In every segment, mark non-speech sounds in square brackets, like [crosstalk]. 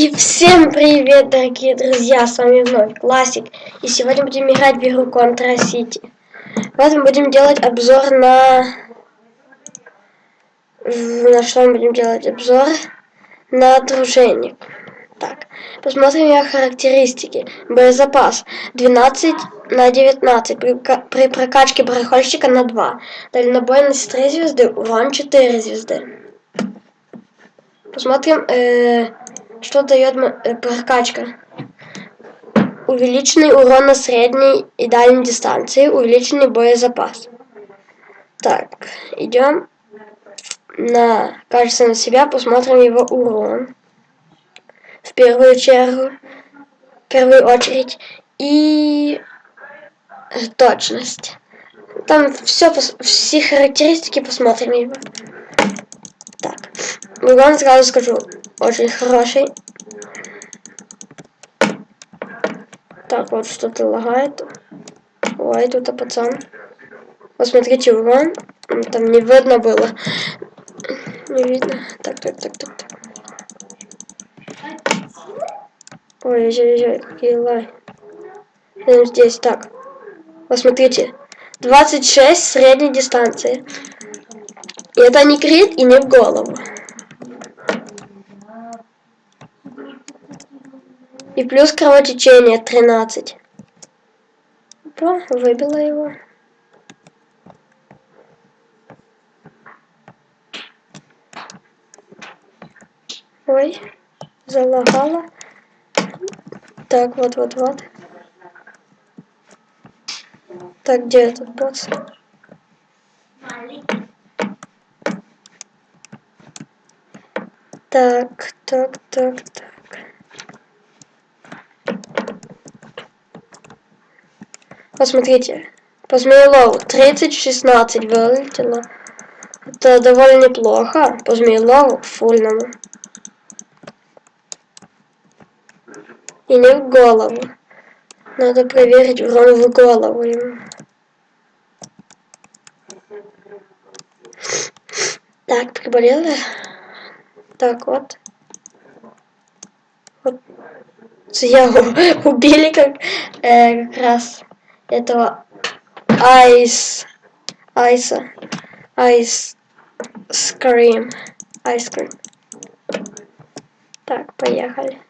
И всем привет, дорогие друзья, с вами вновь Классик. И сегодня будем играть в игру Contra City. Вот мы будем делать обзор на... На что мы будем делать обзор? На дружинник. Так, посмотрим ее характеристики. Боезапас 12 на 19, при, при прокачке барахольщика на 2. Дальнобойность 3 звезды, урон 4 звезды. Посмотрим, э, что дает э, прокачка. Увеличенный урон на средней и дальней дистанции, увеличенный боезапас. Так, идем на, кажется, на себя, посмотрим его урон. В первую очередь, в первую очередь. И точность. Там все, все характеристики посмотрим его. Так, урон сразу скажу, очень хороший. Так, вот что-то лагает. Ой, тут пацан. Посмотрите, урон. Там не видно было. Не видно. Так, так, так, так, так. Ой, ой, ой, какие лай. Здесь, так. Посмотрите. 26 средней дистанции. И это не крит и не в голову. И плюс кровотечение 13. Опа, выбила его. Ой, залагала. Так, вот-вот-вот. Так, где этот босс? Так, так, так, так. Посмотрите. По Змеелову 30-16 вылетело. Это довольно неплохо. По Змеелову фульному. И не в голову. Надо проверить урон в голову ему. Так, приболела. Так вот. Вот. Я [laughs] убили как, э, как раз этого Айс. Айса. Айс. Скрим. Айскрим. Так, поехали.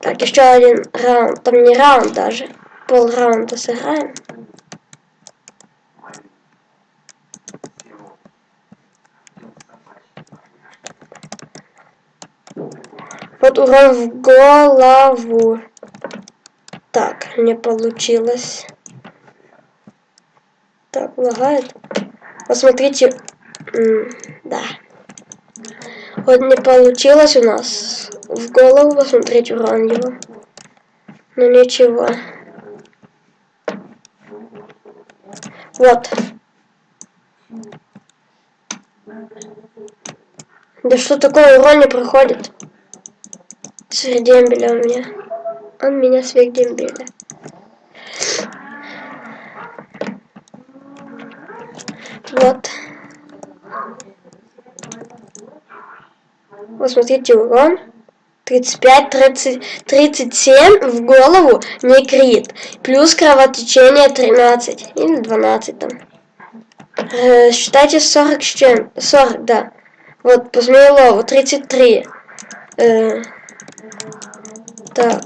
Так, еще один раунд. Там не раунд даже. Пол раунда сыграем. Вот урон в голову. Не получилось. Так, лагает. Посмотрите. да. Вот не получилось у нас в голову посмотреть урон его. Ну ничего. Вот. Да что такое урон не проходит? Сверхдембеля у меня. Он меня сверхдембеля. Вот. Вот смотрите, урон. 35, 30, 37 в голову не крит. Плюс кровотечение 13. Или 12 там. Э, считайте 40 с чем? 40, да. Вот, по Змеелову 33. Э, так.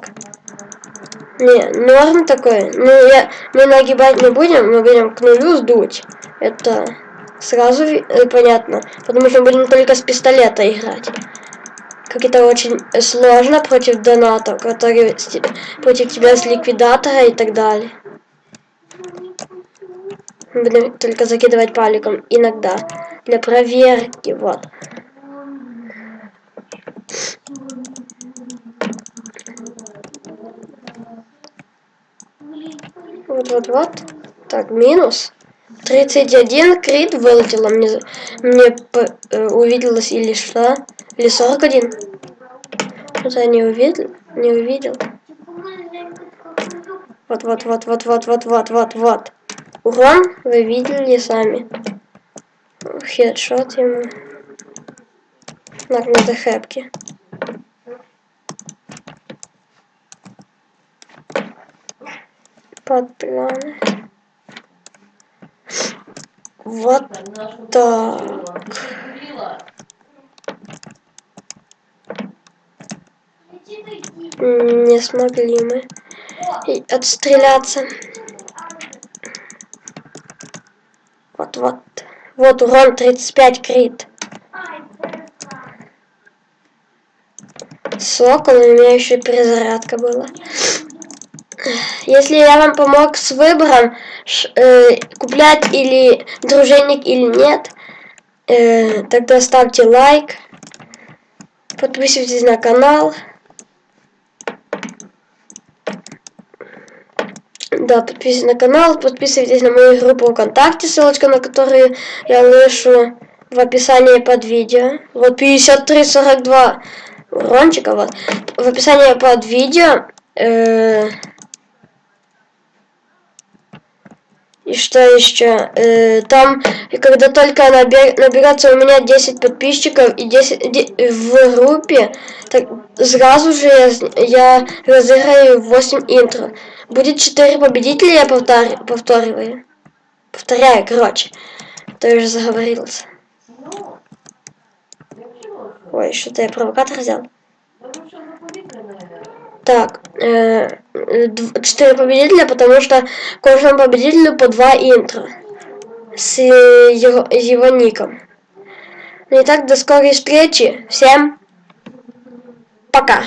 Не, норм такой. Ну, я, мы нагибать не будем, мы будем к нулю сдуть. Это сразу э, понятно. Потому что будем только с пистолета играть. Как это очень сложно против доната, который против тебя с ликвидатора и так далее. Будем только закидывать паликом иногда. Для проверки, вот. Вот-вот-вот. Так, минус тридцать один крид вылетела мне, мне э, увиделось или что? Или сорок один? Ну, Что-то я не увидел. Не увидел. Вот, вот, вот, вот, вот, вот, вот, вот, вот. Урон вы видели сами. Хедшот ему. Нагнуты хэпки. Патроны. Вот так. Не смогли мы отстреляться. Вот, вот. Вот урон 35 крит. Сокол, у меня еще перезарядка была. Если я вам помог с выбором, э, куплять или дружинник или нет, э, тогда ставьте лайк, подписывайтесь на канал. Да, подписывайтесь на канал, подписывайтесь на мою группу ВКонтакте, ссылочка на которую я лишу в описании под видео. Вот 5342 урончика, вот. В описании под видео. э, И что еще? Э, там, когда только набе- наберется у меня 10 подписчиков и 10 де- в группе, так сразу же я, я разыграю 8 интро. Будет 4 победителя, я повтор- повториваю. Повторяю, короче. То я уже заговорился. Ну, Ой, что-то я провокатор взял. Так, э, 4 победителя, потому что каждому победителю по 2 интро с его, его ником. Ну и так, до скорой встречи. Всем пока.